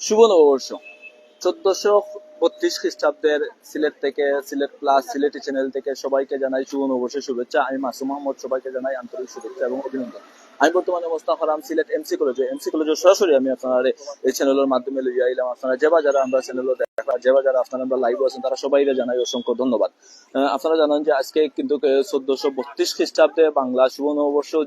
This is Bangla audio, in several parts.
শুভ নববর্ষ। চোদ্দশো বত্রিশ খ্রিস্টাব্দের সিলেট থেকে সিলেট প্লাস, সিলেটি চ্যানেল থেকে সবাইকে জানাই শুভ নববর্ষের শুভেচ্ছা। আমি মাসুম মোহাম্মদ সবাইকে জানাই আন্তরিক শুভেচ্ছা এবং অভিনন্দন। আমি বর্তমানে অবস্থা হলাম সিলেট এমসি কলেজে এমসি কলেজে সরাসরি আমি আপনারা এই চ্যানেলের মাধ্যমে লইয়া আইলাম। আপনারা যেবা যারা আমরা চ্যানেলে যারা আপনারা আমরা লাইভ আছেন, তারা জানাই অসংখ্য ধন্যবাদ। আপনারা যে আজকে কিন্তু চোদ্দশো বত্রিশ খ্রিস্টাব্দে বাংলা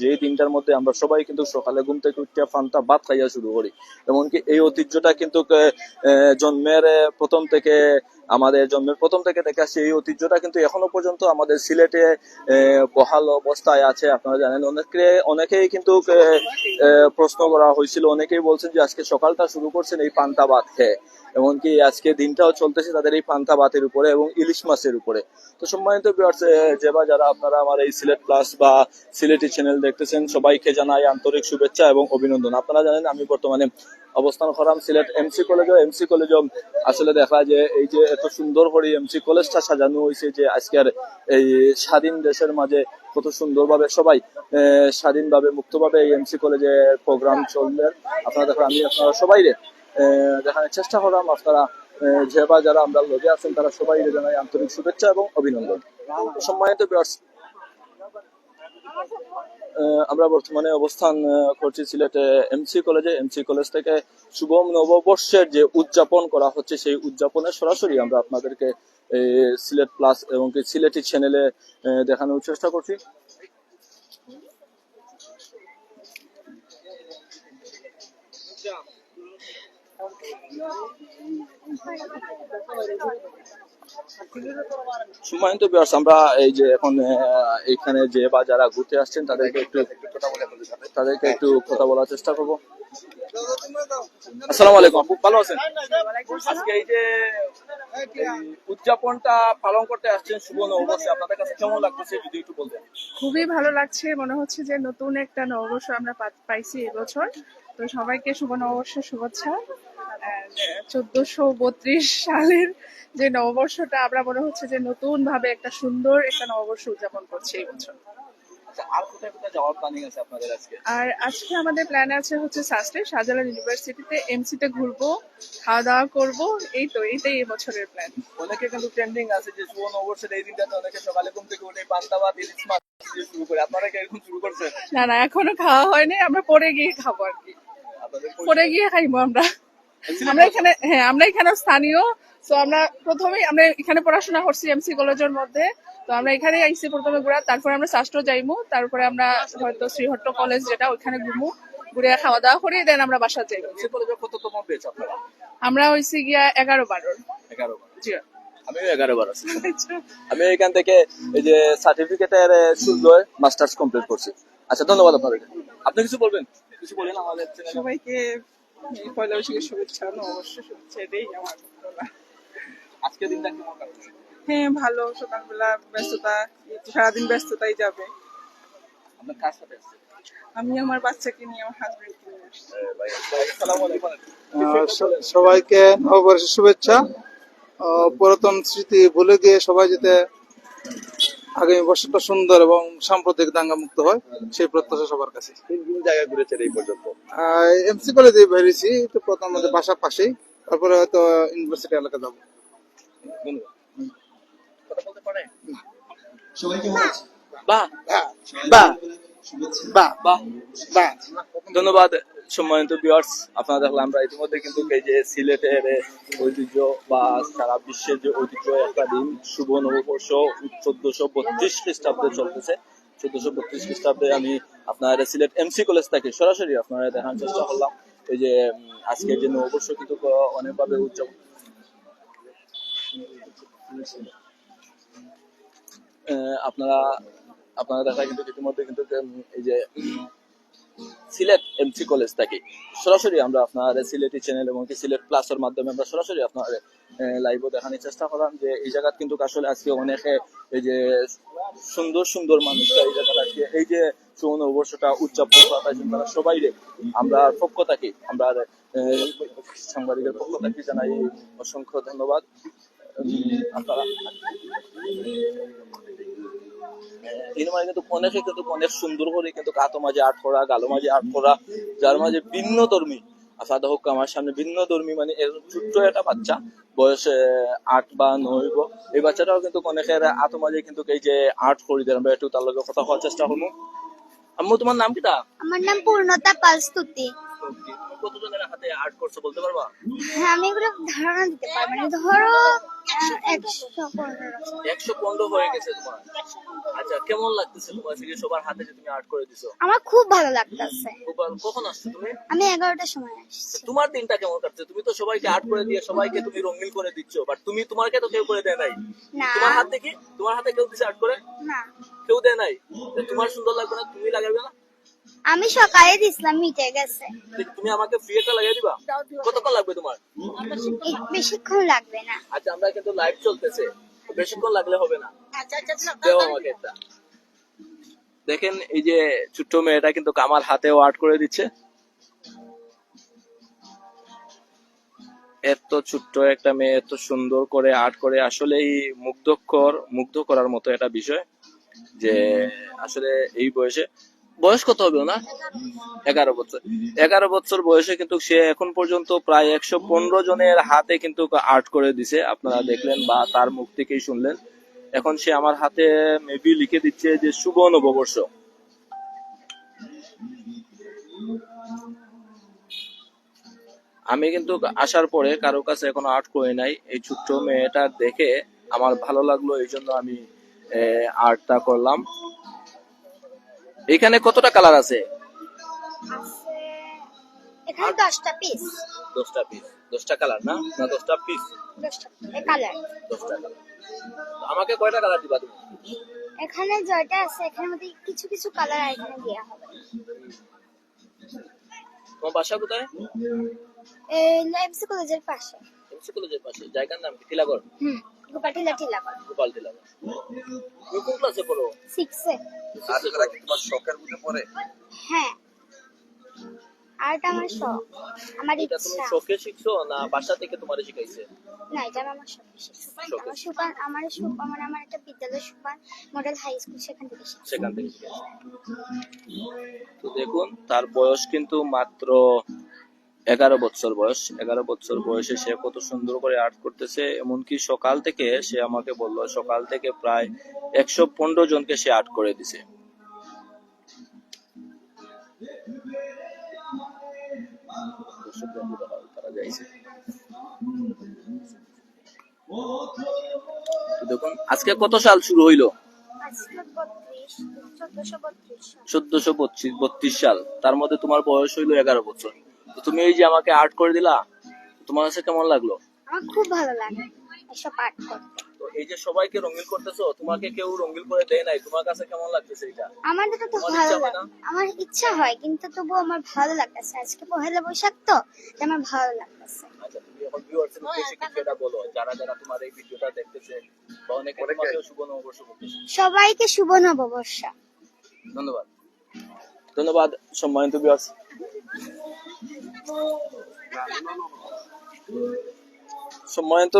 যে মধ্যে আমরা সবাই কিন্তু সকালে ঘুম থেকে ফান্তা খাইয়া শুরু করি। এমনকি এই ঐতিহ্যটা কিন্তু জন্মের প্রথম থেকে আমাদের জন্মের প্রথম থেকে দেখে আসছে এই ঐতিহ্যটা কিন্তু এখনও পর্যন্ত আমাদের সিলেটে বহাল অবস্থায় আছে। আপনারা জানেন অনেকে অনেকেই কিন্তু প্রশ্ন করা হয়েছিল। অনেকেই বলছেন যে আজকে সকালটা শুরু করছেন এই পান্তা ভাত খেয়ে। এমনকি আজকে দিনটাও চলতেছে তাদের এই পান্তা ভাতের উপরে এবং ইলিশ মাছের উপরে। তো সম্মানিত যে বা যারা আপনারা আমার এই সিলেট প্লাস বা সিলেটি চ্যানেল দেখতেছেন, সবাইকে জানাই আন্তরিক শুভেচ্ছা এবং অভিনন্দন। আপনারা জানেন আমি বর্তমানে অবস্থান করাম সিলেট এমসি কলেজও এমসি কলেজও আসলে দেখা যে এই যে এত সুন্দর করে এমসি কলেজটা সাজানো হয়েছে যে আজকের এই স্বাধীন দেশের মাঝে কত সুন্দরভাবে সবাই স্বাধীনভাবে মুক্তভাবে এই এমসি কলেজে প্রোগ্রাম চলবে। আপনারা দেখো আমি আপনারা সবাই দেখানোর চেষ্টা করলাম। আপনারা যে বা যারা আমরা লগে আছেন, তারা সবাই জানাই আন্তরিক শুভেচ্ছা এবং অভিনন্দন। সম্মানিত আমরা বর্তমানে অবস্থান করছি সিলেটে এমসি কলেজে এমসি কলেজ থেকে শুভম নববর্ষের যে উদযাপন করা হচ্ছে, সেই উদযাপনে সরাসরি আমরা আপনাদেরকে সিলেট প্লাস এবং কি সিলেটি চ্যানেলে দেখানোর চেষ্টা করছি। সম্মানিত viewers, আমরা এই যে এখন এখানে যে বা যারা ঘুরতে আসছেন তাদেরকে একটু তাদেরকে একটু কথা বলার চেষ্টা আলাইকুম আপু ভালো আছেন? আজকে এই যে উদযাপনটা পালন করতে আসছেন শুভ আপনাদের কাছে কেমন যদি একটু খুবই ভালো লাগছে। মনে হচ্ছে যে নতুন একটা নববর্ষ আমরা পাইছি এবছর। তো সবাইকে শুভ নববর্ষ শুভেচ্ছা চোদ্দশো বত্রিশ সালের যে নববর্ষটা আমরা মনে হচ্ছে যে নতুন ভাবে একটা সুন্দর একটা নববর্ষ উদযাপন করছি এই বছর। আচ্ছা আর আজকে? আর আমাদের প্ল্যান আছে হচ্ছে সাস্টে শাহজালাল ইউনিভার্সিটিতে এমসি তে ঘুরবো খাওয়া দাওয়া করব এই তো এইটাই এই বছরের প্ল্যান অনেকে কিন্তু ট্রেন্ডিং আছে যে শুভ নববর্ষের এই দিনটাতে অনেকে সকালে ঘুম থেকে উঠে পান্তা মাছ শুরু করে। আপনারা কি এরকম শুরু করছেন? না না এখনও খাওয়া হয়নি আমরা পরে গিয়ে খাব আর কি। পরে গিয়ে খাইবো আমরা। আমরা এখানে হ্যাঁ আমরা এখানে স্থানীয় তো আমরা প্রথমেই আমরা এখানে পড়াশোনা করছি এমসি কলেজের মধ্যে তো আমরা এখানে আইসি প্রথমে ঘুরা তারপরে আমরা শাস্ত্র যাইমু তারপরে আমরা হয়তো শ্রীহট্ট কলেজ যেটা ওইখানে ঘুমু ঘুরে খাওয়া দাওয়া করি দেন আমরা বাসা যাই। কততম আপনারা? আমরা হইছি গিয়া এগারো বারোর এগারো বার। জি। আমিও এগারো বার আছি। আমি এখান থেকে এই যে সার্টিফিকেটের শুল্ক মাস্টার্স কমপ্লিট করছি। আচ্ছা ধন্যবাদ আপনাদেরকে। আপনি কিছু বলবেন? কিছু বলেন? আমাদের সবাইকে পয়লা বৈশাখের শুভেচ্ছা নববর্ষ শুভেচ্ছা এটাই আমার বলা। আজকে দিনটা কেমন কাটছে হ্যাঁ ভালো সকালবেলা ব্যস্ততা সারাদিন ব্যস্ততাই যাবে। আপনার কার সাথে আমি আমার বাচ্চাকে নিয়ে আমার হাজবেন্ডকে নিয়ে আসছি। আসসালামু আলাইকুম। আহ, স- সবাইকে নববর্ষের শুভেচ্ছা। পুরাতন স্মৃতি ভুলে গিয়ে সবাই যাতে আগামী বছরটা সুন্দর এবং সাম্প্রতিক দাঙ্গা মুক্ত হয় সেই প্রত্যাশা সবার কাছে। কোন জায়গায় ঘুরেছেন এই পর্যন্ত? এমসি কলেজে বেরিয়েছি তো প্রথম আমাদের বাসার পাশেই তারপরে হয়তো ইউনিভার্সিটি এলাকা যাব। ধন্যবাদ। সম্মানিত ভিউয়ার্স আপনারা দেখলাম আমরা ইতিমধ্যে কিন্তু এই যে সিলেটের ঐতিহ্য বা সারা বিশ্বের যে ঐতিহ্য, একটা দিন শুভ নববর্ষ, চোদ্দশো বত্রিশ খ্রিস্টাব্দে চলতেছে। চোদ্দশো বত্রিশ খ্রিস্টাব্দে আমি আপনার সিলেট এমসি কলেজ থেকে সরাসরি আপনারা দেখার চেষ্টা করলাম। এই যে আজকের যে নববর্ষ কিন্তু অনেকভাবে উদযাপন আপনারা আপনারা দেখা কিন্তু ইতিমধ্যে কিন্তু এই যে সিলেট এমসি কলেজ থেকে। সরাসরি আমরা আপনার সিলেটি চ্যানেল এবং সিলেট প্লাসের মাধ্যমে আমরা সরাসরি আপনার লাইভও দেখানোর চেষ্টা করলাম যে এই জায়গাত কিন্তু আসলে আজকে অনেকে এই যে সুন্দর সুন্দর মানুষরা এই জায়গাটা আজকে, এই যে সুবর্ণ নববর্ষটা উদযাপন করা পাইছেন তারা সবাই আমরা পক্ষ থাকি, আমরা সাংবাদিকের পক্ষ থেকে জানাই অসংখ্য ধন্যবাদ। আপনারা মানে কিন্তু অনেকে কিন্তু অনেক সুন্দর করে কিন্তু কাতো মাঝে আর্ট করা গালো মাঝে আর্ট করা যার মাঝে ভিন্ন ধর্মী আফাদা হোক আমার সামনে ভিন্ন ধর্মী মানে এরকম ছোট্ট একটা বাচ্চা বয়স আট বা গো। এই বাচ্চাটাও কিন্তু অনেকের আতমাজে কিন্তু এই যে আর্ট করি দেন একটু তার লগে কথা হওয়ার চেষ্টা করব। আম্মু তোমার নাম কিটা আমার নাম পূর্ণতা পালস্তুতি কতজনের হাতে আর্ট করছ বলতে পারবা? হ্যাঁ আমি এগুলো ধারণা দিতে পারব না। ধরো একশো পনেরো। একশো পনেরো হয়ে গেছে তোমার। আচ্ছা কেমন লাগতেছে তোমার সবার হাতে যে তুমি আর্ট করে দিছো? আমার খুব ভালো লাগতেছে। খুব ভালো। কখন আসছো তুমি? আমি এগারোটার সময় আসছি। তোমার দিনটা কেমন কাটছে? তুমি তো সবাইকে আর্ট করে দিয়ে সবাইকে তুমি রঙিন করে দিচ্ছ বাট তুমি তোমাকে তো কেউ করে দেয় নাই। না। তোমার হাত দেখি? তোমার হাতে কেউ দিছে আর্ট করে? না। কেউ দেয় নাই? তোমার সুন্দর লাগবে না তুমি লাগাবে না? আমি সকালে দিছিলাম মিটে গেছে। তুমি আমাকে ফ্রি একটা লাগিয়ে দিবা? কতক্ষণ লাগবে তোমার? বেশিক্ষণ লাগবে না। আচ্ছা আমরা কিন্তু লাইভ চলতেছে। বেশিক্ষণ লাগলে হবে না। দেও আমাকে একটা। দেখেন এই যে ছোট্ট মেয়েটা কিন্তু আমার হাতেও আর্ট করে দিচ্ছে। এত ছোট্ট একটা মেয়ে এত সুন্দর করে আর্ট করে। আসলেই মুগ্ধকর মুগ্ধ করার মতো একটা বিষয় যে আসলে এই বয়সে বয়স কত হবে না এগারো বছর। এগারো বছর বয়সে কিন্তু সে এখন পর্যন্ত প্রায় একশো পনেরো জনের হাতে কিন্তু আর্ট করে দিছে। আপনারা দেখলেন বা তার মুখ থেকেই শুনলেন। এখন সে আমার হাতে মেবি লিখে দিচ্ছে যে, শুভ নববর্ষ। আমি কিন্তু আসার পরে কারও কাছে এখনও আর্ট করি নাই। এই ছোট্ট মেয়েটা দেখে আমার ভালো লাগল এই জন্য আমি আর্টটা করলাম। এখানে কতটা কালার আছে? এখানে দশটা পিস দশটা পিস দশটা কালার না? না দশটা পিস দশটা কালার। দশটা কালার। আমাকে কয়টা কালার দিবা তুমি? এখানে জয়টা আছে এখানের মধ্যে কিছু কিছু কালার এখানে দেওয়া হবে। তোমার বাসা কোথায়? এই কলেজের পাশে। এমসি কলেজের পাশে। জায়গার নাম কি? টিলাগড়? হুম। গোপাটিলা টিলাগড় গোপাল টিলাগড় তুমি কোন ক্লাসে পড়ো? সিক্সে আর্ট করা কি তোমার শখের মধ্যে পড়ে। হ্যাঁ। আর্ট আমার শখ। আমার এটা তুমি ইচ্ছা। শখে শিখছো না বাসা থেকে তোমারে শিখাইছে? না এটা আমি আমার শখে শিখছি। শখে। আমার আমার সুপ আমার আমার একটা বিদ্যালয় সুপান মডেল হাই স্কুল সেখান থেকে শিখছি। সেখান থেকে শিখেছে। তো দেখুন তার বয়স কিন্তু মাত্র এগারো বছর বয়স। এগারো বছর বয়সে সে কত সুন্দর করে আর্ট করতেছে। এমনকি সকাল থেকে সে আমাকে বলল সকাল থেকে প্রায় একশো পনেরো জনকে সে আর্ট করে দিছে। দেখুন আজকে কত সাল শুরু হইল? চোদ্দশো বত্রিশ সাল। তার মধ্যে তোমার বয়স হইল এগারো বছর। তুমি এই যে আমাকে আর্ট করে দিলা তোমার কাছে কেমন লাগল? আমার খুব ভালো লাগে এসব আর্ট করতে। তো এই যে সবাইকে রঙিন করতেছো তোমাকে কেউ রঙিন করে দেয় নাই তোমার কাছে কেমন লাগতেছে এটা আমার তো তোমার ভালো ইচ্ছা হয় লাগে। আমার ইচ্ছা হয় কিন্তু তবুও আমার ভালো লাগতেছে। আজকে পহেলা বৈশাখ তো তাই আমার ভালো লাগতেছে। আচ্ছা তুমি এখন ভিউয়ার্স এর উদ্দেশ্যে কিছু এটা বলো? যারা যারা তোমার এই ভিডিওটা দেখতেছে বা অনেকে তোমাকে শুভ নববর্ষ সবাইকে শুভ নববর্ষ। ধন্যবাদ। ধন্যবাদ সম্মানিত ভিউয়ার্স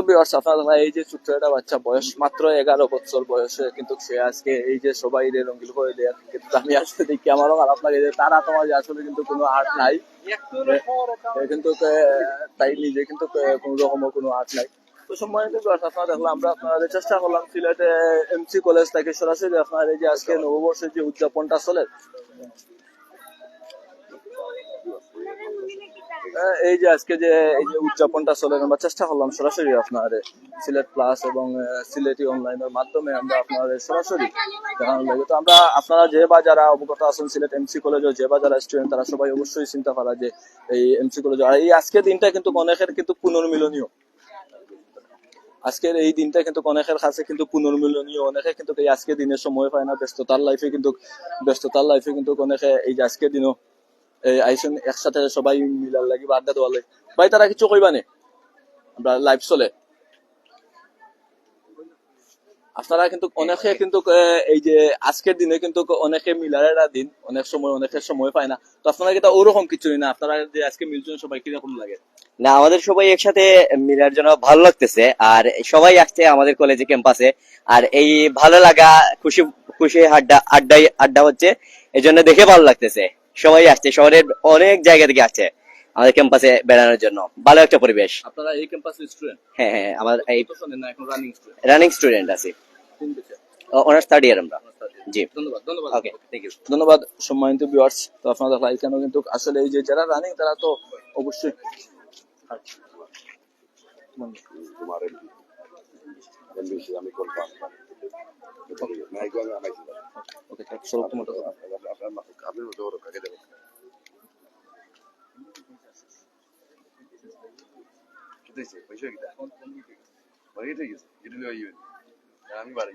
ভিউয়ার্স আপনারা এই যে বাচ্চা, বয়স মাত্র এগারো বছর বয়সে, কিন্তু সে আজকে এই যে সবাই রে রঙিন করে দেয় কিন্তু আমি আজকে দেখি আমারও খারাপ লাগে যে তারা তোমার আসলে কিন্তু কোনো আর্ট নাই। কিন্তু তাই নিজে কিন্তু কোনো রকমের কোনো আর্ট নাই। তো সম্মানিত ভিউয়ার্স আপনারা দেখলাম, আমরা আপনাদের চেষ্টা করলাম সিলেটে এমসি কলেজ থেকে সরাসরি আপনার এই যে আজকে নববর্ষের যে উদযাপনটা চলে। এই যে আজকে যে, এই যে উদযাপনটা চলে, আমরা চেষ্টা করলাম সরাসরি আপনার সিলেট প্লাস এবং সিলেটি অনলাইনের মাধ্যমে আমরা আপনার সরাসরি দেখানোর লাগে। তো আমরা, আপনারা যে বা যারা অবগত আছেন সিলেট এমসি কলেজে, যে বা যারা স্টুডেন্ট তারা সবাই অবশ্যই চিন্তা করা যে এই এমসি কলেজে, আর এই আজকের দিনটা কিন্তু অনেকের কিন্তু পুনর্মিলনীয়। আজকের এই দিনটা কিন্তু অনেকের কাছে কিন্তু পুনর্মিলনীয়। অনেকে কিন্তু এই আজকের দিনের সময় পায় না, ব্যস্ততার লাইফে কিন্তু, ব্যস্ততার লাইফে কিন্তু অনেকে এই আজকের দিনও আইসন একসাথে সবাই মিলার লাগি বা আড্ডা দেওয়ার লাগে। ভাই, তারা কিছু কইবা নে? আমরা লাইভ চলে। আপনারা কিন্তু অনেকে কিন্তু এই যে আজকের দিনে কিন্তু অনেকে মিলার একটা দিন, অনেক সময় অনেকের সময় পায় না। তো আপনারা কিন্তু ওরকম কিছু না? আপনারা যে আজকে মিলছেন, সবাই কীরকম লাগে? না, আমাদের সবাই একসাথে মিলার জন্য ভালো লাগতেছে। আর সবাই আসছে আমাদের কলেজে ক্যাম্পাসে আর এই ভালো লাগা, খুশি খুশি আড্ডা, আড্ডাই, আড্ডা হচ্ছে। এই জন্য দেখে ভালো লাগতেছে। সবাই আসছে শহরের অনেক জায়গা থেকে আসছে আমাদের ক্যাম্পাসে বেড়ানোর জন্য। ভালো একটা পরিবেশ। আপনারা এই ক্যাম্পাস স্টুডেন্ট হ্যাঁ হ্যাঁ আমার এই শোনেন না এখন রানিং স্টুডেন্ট রানিং স্টুডেন্ট আছি। অনার্স থার্ড ইয়ার আমরা। জি। ধন্যবাদ ধন্যবাদ। ওকে থ্যাংক ইউ ধন্যবাদ সম্মানিত ভিউয়ার্স তো আপনারা দেখলাম এখানেও কিন্তু আসলে এই যে যারা রানিং তারা তো অবশ্যই আমি ওকে তোমার আপনি ধরো কাকে দেবো কিতেছে পয়সা কিটা বাড়ি ঠিক আছে এটা লই আমি বাড়ি